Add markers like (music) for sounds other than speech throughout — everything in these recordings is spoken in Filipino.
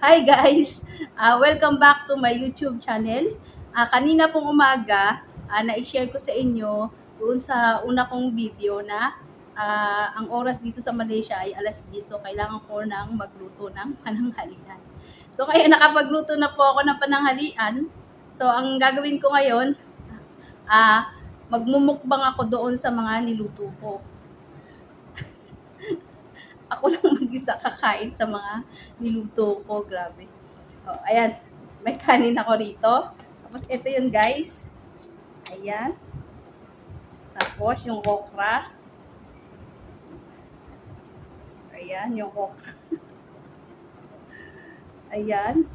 Hi guys! Ah, welcome back to my YouTube channel. Ah, kanina pong umaga, ah, na-share ko sa inyo doon sa una kong video na ah, ang oras dito sa Malaysia ay alas 10. So, kailangan ko nang magluto ng (laughs) pananghalian. So, kaya nakapagluto na po ako ng pananghalian. So, ang gagawin ko ngayon, ah, magmumukbang ako doon sa mga niluto ko ako lang mag-isa kakain sa mga niluto ko. Grabe. Oh, ayan. May kanin ako rito. Tapos ito yun guys. Ayan. Tapos yung okra. Ayan, yung okra. (laughs) Ayan.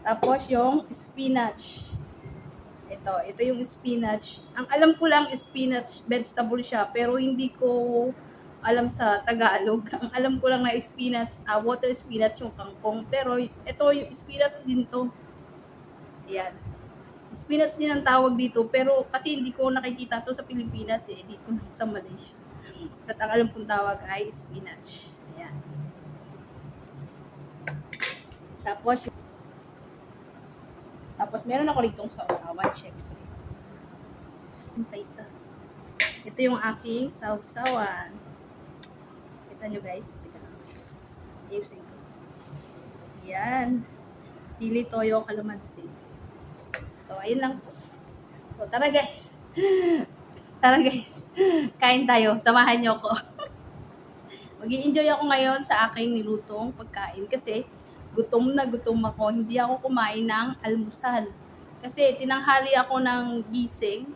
Tapos yung spinach. Ito, ito yung spinach. Ang alam ko lang spinach vegetable siya, pero hindi ko alam sa Tagalog. (laughs) Ang alam ko lang na spinach, uh, water spinach yung kangkong. Pero ito yung spinach din to. Ayan. Spinach din ang tawag dito. Pero kasi hindi ko nakikita to sa Pilipinas eh. Dito sa Malaysia. At ang alam kong tawag ay spinach. Ayan. Tapos, tapos meron ako ritong sausawan, syempre. Pa ito? Ito yung aking sausawan. Kita nyo guys. Tika lang. Ayusin ko. Yan. Sili, toyo, kalamansi. So, ayun lang po. So, tara guys. (laughs) Tara guys. Kain tayo. Samahan nyo ko. (laughs) mag enjoy ako ngayon sa aking nilutong pagkain kasi gutom na gutom ako. Hindi ako kumain ng almusal. Kasi tinanghali ako ng gising.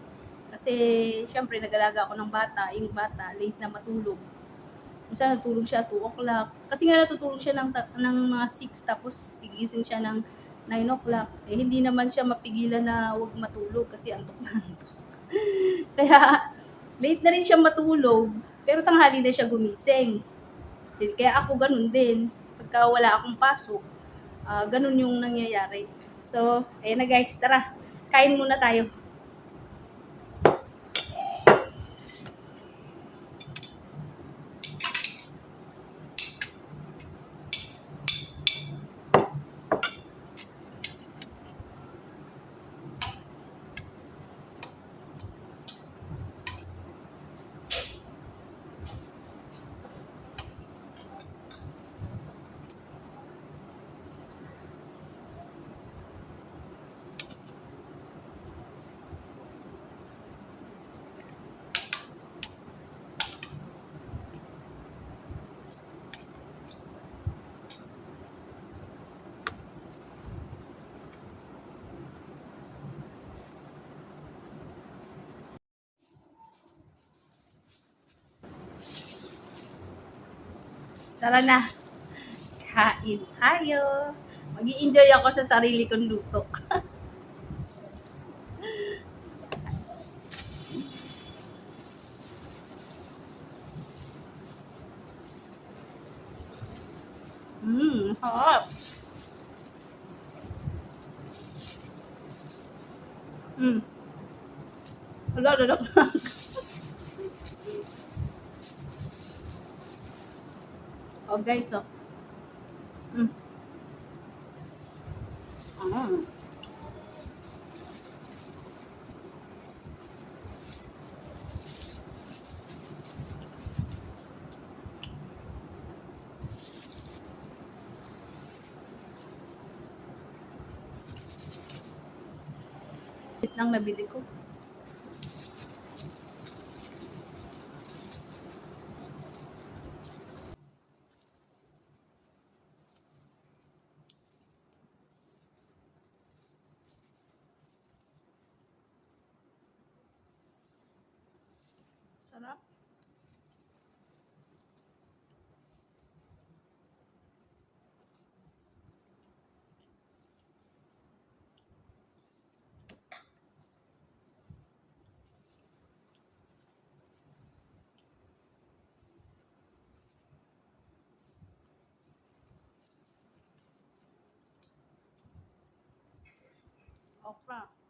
Kasi, syempre, nagalaga ako ng bata. Yung bata, late na matulog. Minsan natulog siya 2 o'clock. Kasi nga natutulog siya ng, ng mga 6 tapos gigising siya ng 9 o'clock. Eh hindi naman siya mapigilan na huwag matulog kasi antok na antok. (laughs) Kaya late na rin siya matulog pero tanghali na siya gumising. Kaya ako ganun din. Pagka wala akong pasok, uh, ganun yung nangyayari. So, ayan na guys, tara. Kain muna tayo. Tara na. Kain tayo. mag enjoy ako sa sarili kong luto. (laughs) Mmm, hot. Mmm. Wala, dadok na. (laughs) Oh guys, oh. Mm. Ah. lang nabili ko. 哦，爸。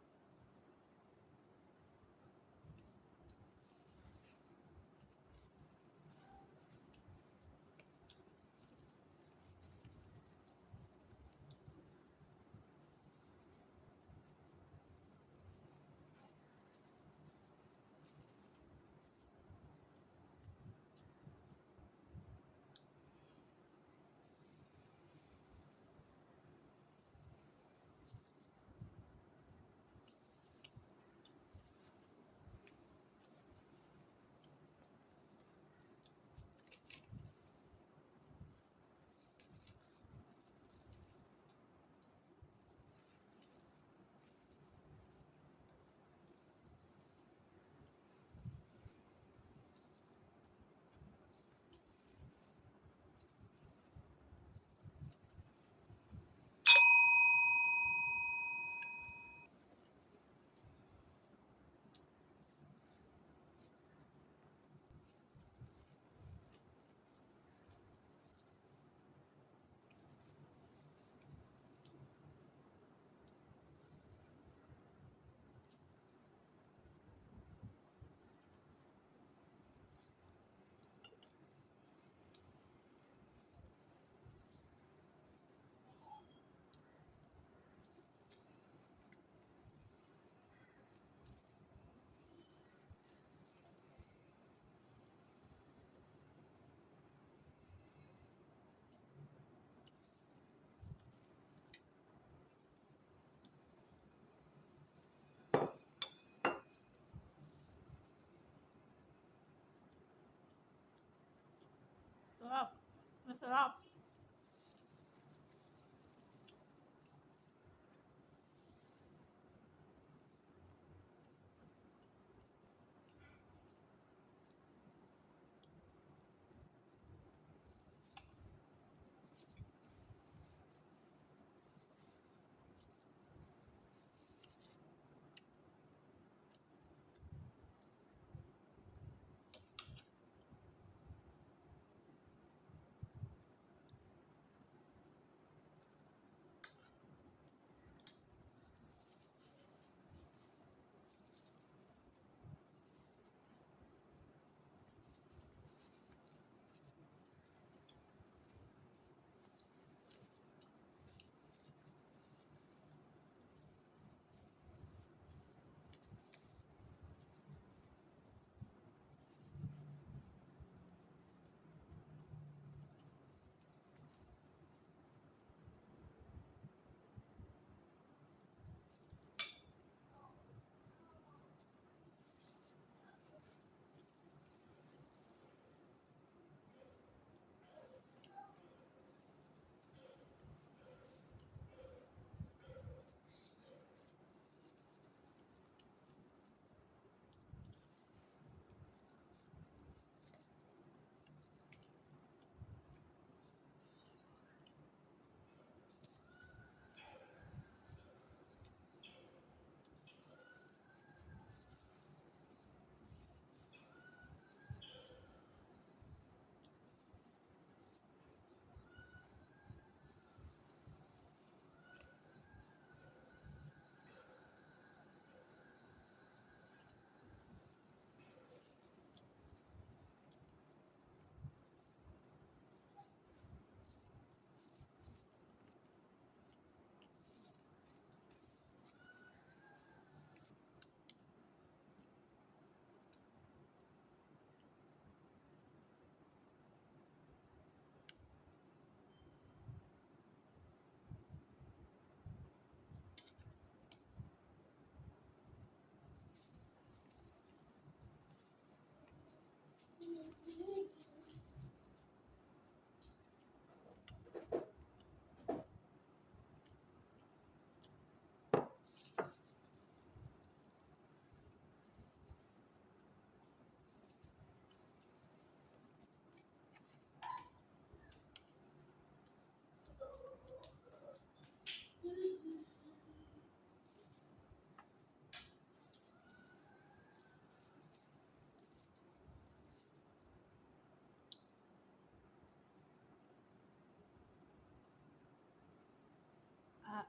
Okra. Masarap. Ah,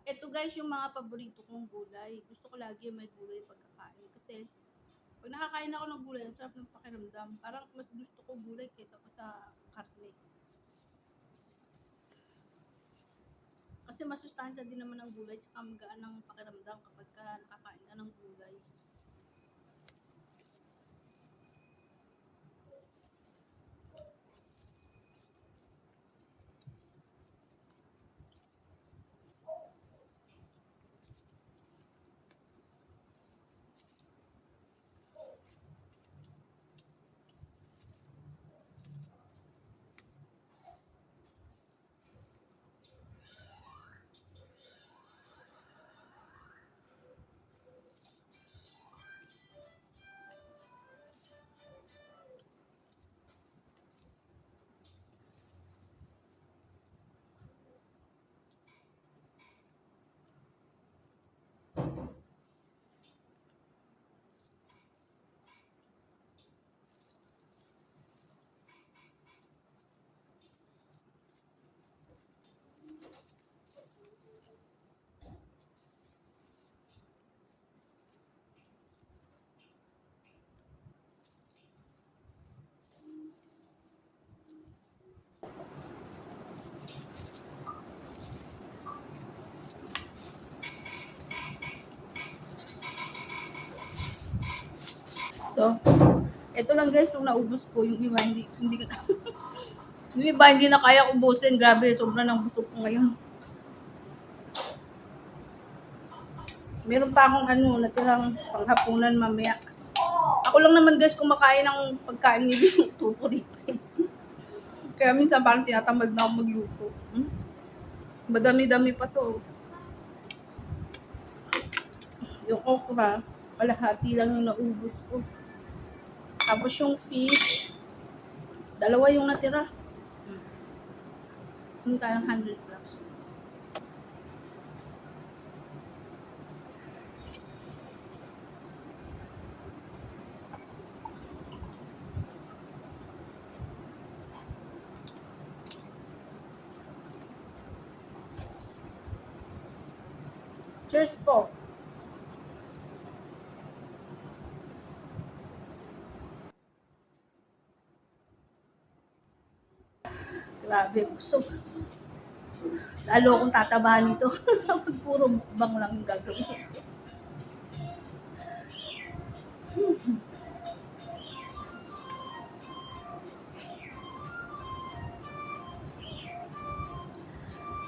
ito guys yung mga paborito kong gulay. Gusto ko lagi may gulay pagkakain. Kasi pag nakakain ako ng gulay, ang sarap ng pakiramdam. Parang mas gusto ko gulay kaysa pa sa karne. Kasi masustansya din naman ang gulay tsaka magaan ng pakiramdam kapag ka nakakain ka ng gulay. So, ito lang guys yung naubos ko. Yung iba hindi, hindi ko (laughs) yung iba hindi na kaya ubusin. Grabe, sobrang nang busog ko ngayon. Meron pa akong ano, natirang panghapunan mamaya. Ako lang naman guys kumakain ng pagkain ni Bino Tuko dito. Kaya minsan parang tinatamad na ako magluto. Hmm? Madami-dami pa to. Yung okra, kalahati lang yung naubos ko. Tapos yung fish, dalawa yung natira. Yung tayong 100 plus. Cheers po. Grabe, busog. Lalo akong tatabahan nito. Pag (laughs) puro mukbang lang yung gagawin ko.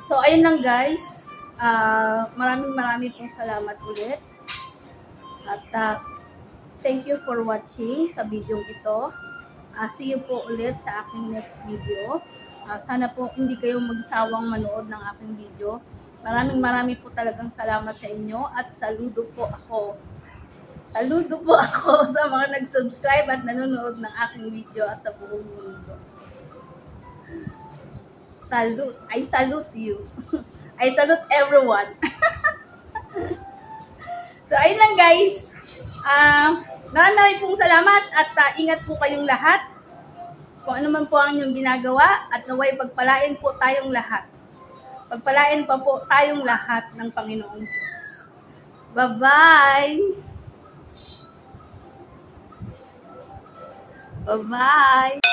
So, ayun lang guys. Ah, maraming maraming pong salamat ulit. At ah, thank you for watching sa video ito. Ah, see you po ulit sa aking next video. Ah, sana po hindi kayo magsawang manood ng aking video. Maraming maraming po talagang salamat sa inyo at saludo po ako. Saludo po (laughs) ako sa mga nag-subscribe at nanonood ng aking video at sa buong mundo. Salute. I salute you. (laughs) I salute everyone. (laughs) so, ayun lang guys. Ah, maraming maraming pong salamat at ah, ingat po kayong lahat. Kung ano man po ang inyong ginagawa at naway pagpalain po tayong lahat. Pagpalain pa po tayong lahat ng Panginoong Diyos. Bye-bye! Bye-bye!